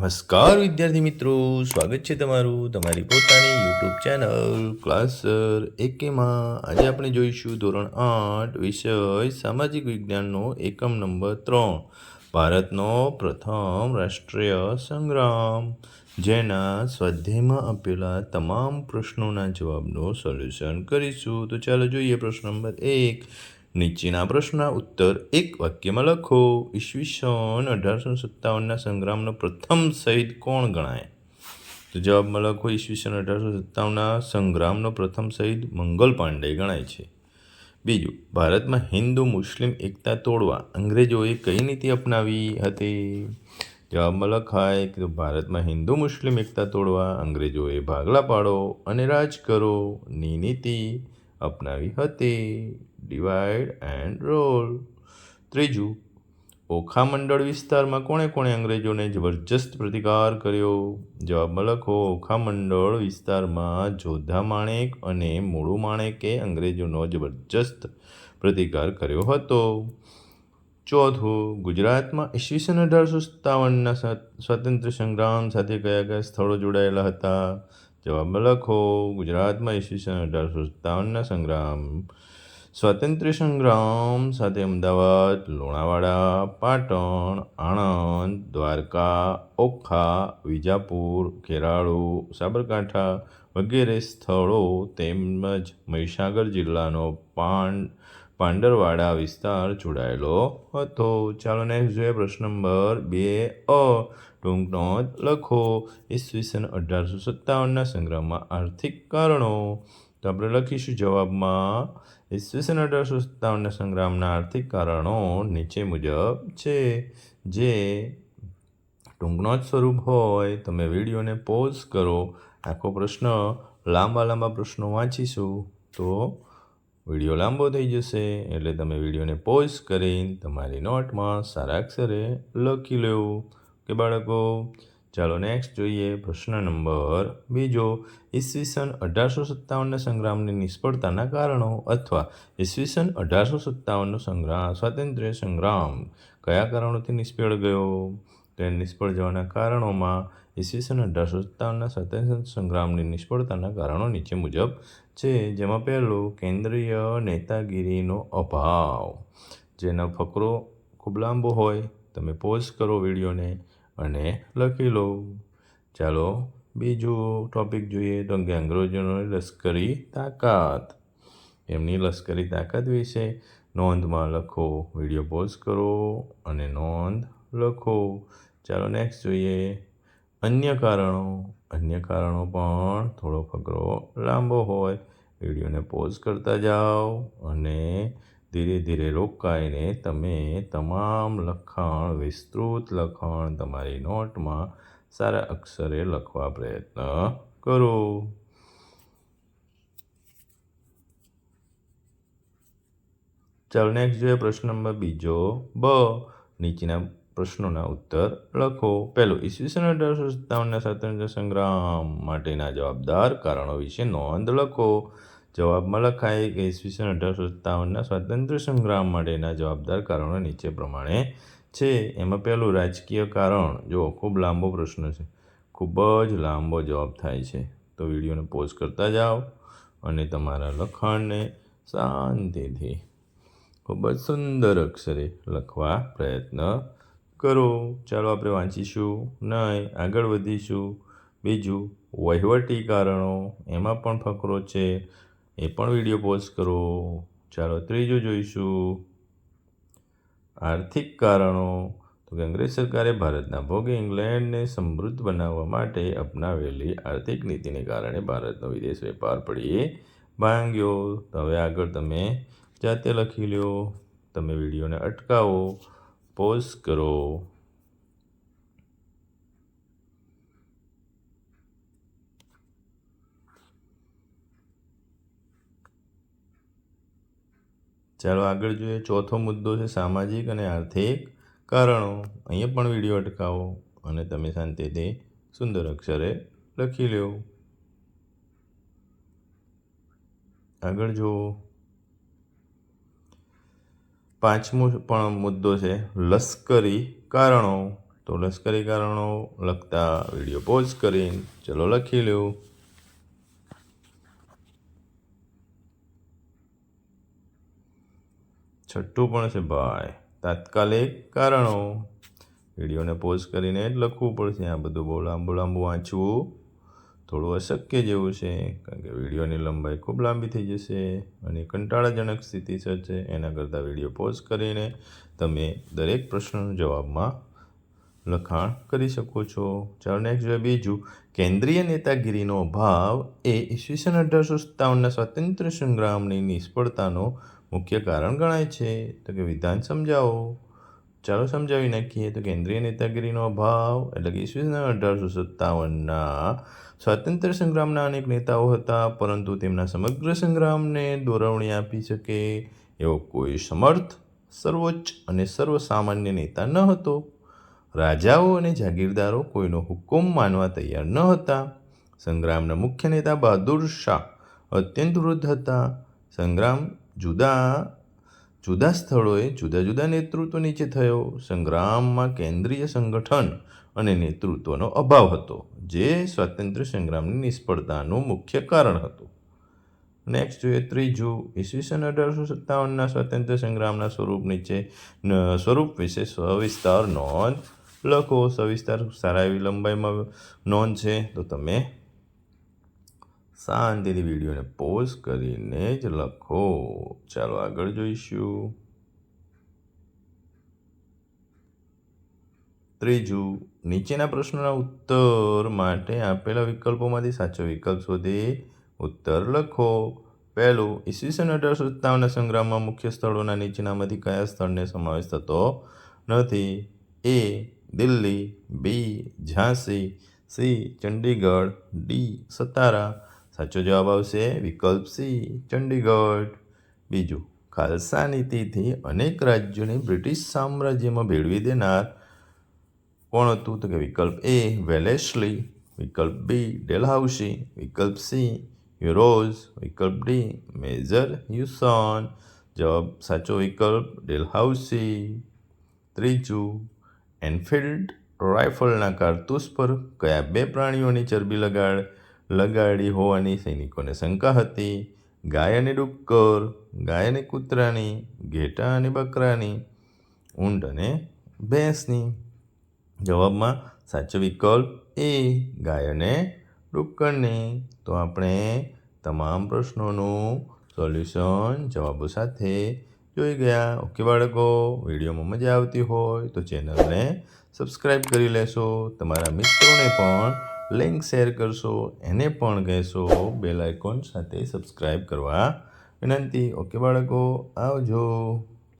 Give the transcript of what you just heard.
નમસ્કાર, વિદ્યાર્થી મિત્રો. સ્વાગત છે તમારું તમારી પોતાની યુટ્યુબ ચેનલ ક્લાસર એકેમાં આજે આપણે જોઈશું ધોરણ આઠ, વિષય સામાજિક વિજ્ઞાનનો એકમ નંબર ત્રણ, ભારતનો પ્રથમ રાષ્ટ્રીય સંગ્રામ, જેના સ્વાધ્યાયમાં આપેલા તમામ પ્રશ્નોના જવાબનું સોલ્યુશન કરીશું. તો ચાલો જોઈએ પ્રશ્ન નંબર એક. નીચેના પ્રશ્નના ઉત્તર એક વાક્યમાં લખો. ઈસવીસન અઢારસો સત્તાવનના સંગ્રામનો પ્રથમ શહીદ કોણ ગણાય? તો જવાબમાં લખો, ઈસવીસન અઢારસો સત્તાવનના સંગ્રામનો પ્રથમ શહીદ મંગલ પાંડે ગણાય છે. બીજું, ભારતમાં હિન્દુ, મુસ્લિમ એકતા તોડવા અંગ્રેજોએ કઈ નીતિ અપનાવી હતી? જવાબમાં લખાય કે ભારતમાં હિન્દુ, મુસ્લિમ એકતા તોડવા અંગ્રેજોએ ભાગલા પાડો અને રાજ કરો. ની નીતિ અપનાવી હતી. ડિવાઈડ એન્ડ રોલ ત્રીજું, ઓખા મંડળ વિસ્તારમાં કોણે કોણે અંગ્રેજોને જબરજસ્ત પ્રતિકાર કર્યો? જવાબમાં લખો, ઓખા મંડળ વિસ્તારમાં જોધા માણેક અને મૂળુ માણેકે અંગ્રેજોનો જબરજસ્ત પ્રતિકાર કર્યો હતો. ચોથું, ગુજરાતમાં ઈસવીસન અઢારસો સત્તાવનના સ્વાતંત્ર્ય સંગ્રામ સાથે કયા કયા સ્થળો જોડાયેલા હતા? જવાબમાં લખો, ગુજરાતમાં ઈસવીસન અઢારસો સત્તાવનના સંગ્રામ સ્વાતંત્ર્ય સંગ્રામ સાથે અમદાવાદ, લુણાવાડા, પાટણ, આણંદ, દ્વારકા, ઓખા, વિજાપુર ખેરાળુ સાબરકાંઠા વગેરે સ્થળો તેમજ મહીસાગર જિલ્લાનો પાંડ પાંડરવાડા વિસ્તાર જોડાયેલો હતો. ચાલો નેક્સ્ટ જોઈએ પ્રશ્ન નંબર બે અ. ટૂંક લખો. ઈસવીસન અઢારસો સત્તાવનના સંગ્રામમાં આર્થિક કારણો તો આપણે લખીશું જવાબમાં, ઈસવીસન અઢારસો સત્તાવનના સંગ્રામના આર્થિક કારણો નીચે મુજબ છે. જે ટૂંકનો જ સ્વરૂપ હોય, તમે વિડીયોને પોઝ કરો, આખો પ્રશ્ન લાંબા લાંબા પ્રશ્નો વાંચીશું, તો વીડિયો લાંબો થઈ જશે, એટલે તમે વિડીયોને પોઝ કરીને તમારી નોટમાં સારા અક્ષરે લખી લેવું. કે બાળકો ચાલો નેક્સ્ટ જોઈએ પ્રશ્ન નંબર બીજો, ઈસવીસન અઢારસો સત્તાવનના સંગ્રામની નિષ્ફળતાના કારણો અથવા ઈસવીસન અઢારસો સત્તાવનનો સંગ્રામ, સ્વાતંત્ર્ય સંગ્રામ કયા કારણોથી નિષ્ફળ ગયો? તો નિષ્ફળ જવાના કારણોમાં ઈસવીસન અઢારસો સત્તાવનના સ્વાતંત્ર્ય સંગ્રામની નિષ્ફળતાના કારણો નીચે મુજબ છે, જેમાં પહેલું, કેન્દ્રીય નેતાગીરીનો અભાવ. જેનો ફકરો ખૂબ લાંબો હોય, તમે પોઝ કરો વિડીયોને. અને લખી લો ચાલો, બીજું ટોપિક જોઈએ. તો કે લશ્કરી તાકાત. એમની લશ્કરી તાકાત વિશે નોંધમાં લખો. વીડિયો પોઝ કરો અને નોંધ લખો. ચાલો નેક્સ્ટ જોઈએ. અન્ય કારણો. અન્ય કારણો પણ થોડો ફકરો લાંબો હોય. વિડીયોને પોઝ કરતા જાઓ અને ધીરે ધીરે રોકાઈને તમે તમામ લખાણ, વિસ્તૃત લખાણ તમારી નોટમાં સારા અક્ષરે લખવા પ્રયત્ન કરો. ચાલો નેક્સ્ટ જોઈએ પ્રશ્ન નંબર બીજો. બ. નીચેના પ્રશ્નોના ઉત્તર લખો. પહેલો, ઈસવીસન અઢારસો સત્તાવનના સ્વાતંત્ર્ય સંગ્રામ માટેના જવાબદાર કારણો વિશે નોંધ લખો. જવાબમાં લખાય કે ઈસવીસન અઢારસો સત્તાવનના સ્વાતંત્ર્ય સંગ્રામ માટેના જવાબદાર કારણો નીચે પ્રમાણે છે. એમાં પહેલું રાજકીય કારણ જો ખૂબ લાંબો પ્રશ્ન છે. ખૂબ જ લાંબો જવાબ થાય છે. તો વિડીયોને પોઝ કરતા જાઓ અને તમારા લખાણને શાંતિથી, ખૂબ જ સુંદર અક્ષરે લખવા પ્રયત્ન કરો. ચાલો આપણે વાંચીશું. નહીં, આગળ વધીશું. બીજું વહીવટી કારણો, એમાં પણ ફકરો છે. એ પણ વીડિયો પોઝ કરો. ચાલો ત્રીજું જોઈશું. આર્થિક કારણો. તો કે અંગ્રેજ સરકારે ભારતના ભોગે ઇંગ્લેન્ડને સમૃદ્ધ બનાવવા માટે અપનાવેલી આર્થિક નીતિને કારણે ભારતનો વિદેશ વેપાર પડી ભાંગ્યો તો હવે આગળ તમે જાતે લખી લ્યો. તમે વિડીયોને અટકાવો. પોઝ કરો. ચાલો આગળ જોઈએ ચોથો મુદ્દો છે સામાજિક અને આર્થિક કારણો. અહીંયા પણ વીડિયો અટકાવો અને તમે શાંતિથી સુંદર અક્ષરે લખી લો આગળ જુઓ. પાંચમો પણ મુદ્દો છે લશ્કરી કારણો. તો લશ્કરી કારણો લખતા વીડિયો પોઝ કરીને ચલો લખી લો છઠ્ઠું પણ છે ભાઈ. તાત્કાલિક કારણો. વિડીયોને પોઝ કરીને જ લખવું પડશે. આ બધું બહુ લાંબુ લાંબુ વાંચવું થોડું અશક્ય જેવું છે, કારણ કે વિડીયોની લંબાઈ ખૂબ લાંબી થઈ જશે અને કંટાળાજનક સ્થિતિ છે એના કરતાં વીડિયો પોઝ કરીને તમે દરેક પ્રશ્નનો જવાબમાં લખાણ કરી શકો છો. ચાલો નેક્સ્ટ જોઈએ બીજું. કેન્દ્રીય નેતાગીરીનો અભાવ એ ઈસવીસન અઢારસો સત્તાવનના સ્વાતંત્ર્ય સંગ્રામની નિષ્ફળતાનો મુખ્ય કારણ ગણાય છે. તો કે વિધાન સમજાવો. ચાલો સમજાવી નાખીએ. તો કેન્દ્રીય નેતાગીરીનો અભાવ એટલે કે ઈસવીસન અઢારસો સત્તાવનના સ્વાતંત્ર્ય સંગ્રામના અનેક નેતાઓ હતા, પરંતુ તેમના સમગ્ર સંગ્રામને દોરવણી આપી શકે એવો કોઈ સમર્થ, સર્વોચ્ચ અને સર્વસામાન્ય નેતા ન હતો. રાજાઓ અને જાગીરદારો કોઈનો હુકુમ માનવા તૈયાર ન હતા. સંગ્રામના મુખ્ય નેતા બહાદુર શાહ અત્યંત વૃદ્ધ હતા. સંગ્રામ જુદા જુદા સ્થળોએ જુદા જુદા નેતૃત્વ નીચે થયો. સંગ્રામમાં કેન્દ્રીય સંગઠન અને નેતૃત્વનો અભાવ હતો, જે સ્વાતંત્ર્ય સંગ્રામની નિષ્ફળતાનું મુખ્ય કારણ હતું. નેક્સ્ટ જોઈએ ત્રીજું. ઈસવીસન અઢારસો સત્તાવનના સ્વાતંત્ર્ય સંગ્રામના સ્વરૂપ નીચે, સ્વરૂપ વિશે સવિસ્તાર નોંધ લખો સવિસ્તાર સારા એવી લંબાઈમાં નોંધ છે, તો તમે શાંતિથી વિડીયોને પોઝ કરીને જ લખો. ચાલો આગળ જોઈશું. ત્રીજું, નીચેના પ્રશ્નોના ઉત્તર માટે આપેલા વિકલ્પોમાંથી સાચો વિકલ્પ શોધી ઉત્તર લખો. પહેલું, ઈસવીસન અઢારસો સત્તાવનના સંગ્રામમાં મુખ્ય સ્થળોના નીચેનામાંથી કયા સ્થળને સમાવેશ થતો નથી? A Delhi, B, Jhansi, C, Chandigarh, D, Satara. સાચો જવાબ આવશે વિકલ્પ સી, ચંડીગઢ. બીજું ખાલસા નીતિથી અનેક રાજ્યોને બ્રિટિશ સામ્રાજ્યમાં ભેળવી દેનાર કોણ હતું? તો કે વિકલ્પ એ, વેલેસ્લી. વિકલ્પ બી, ડેલહાઉસી. વિકલ્પ સી, યુરોઝ. વિકલ્પ ડી, મેજર યુસોન જવાબ સાચો વિકલ્પ, ડેલહાઉસી. ત્રીજું એનફિલ્ડ રાઇફલના કારતૂસ પર કયા બે પ્રાણીઓની ચરબી લગાડ, લગાડી હોવાની સૈનિકોને શંકા હતી? ગાય અને ડુક્કર ગાય અને કૂતરાની ઘેટા અને બકરાની ઊંટ અને ભેંસની? જવાબમાં સાચો વિકલ્પ એ ગાય અને ડુક્કરની. તો આપણે તમામ પ્રશ્નોનું સોલ્યુશન જવાબો સાથે જોઈ ગયા. ઓકે બાળકો, વિડીયોમાં મજા આવતી હોય તો ચેનલને સબસ્ક્રાઈબ કરી લેશો. તમારા મિત્રોને પણ લિંક શેર કરશો. એને પણ કહેશો બેલ આઇકોન સાથે સબસ્ક્રાઈબ કરવા વિનંતી. ઓકે બાળકો, આવજો.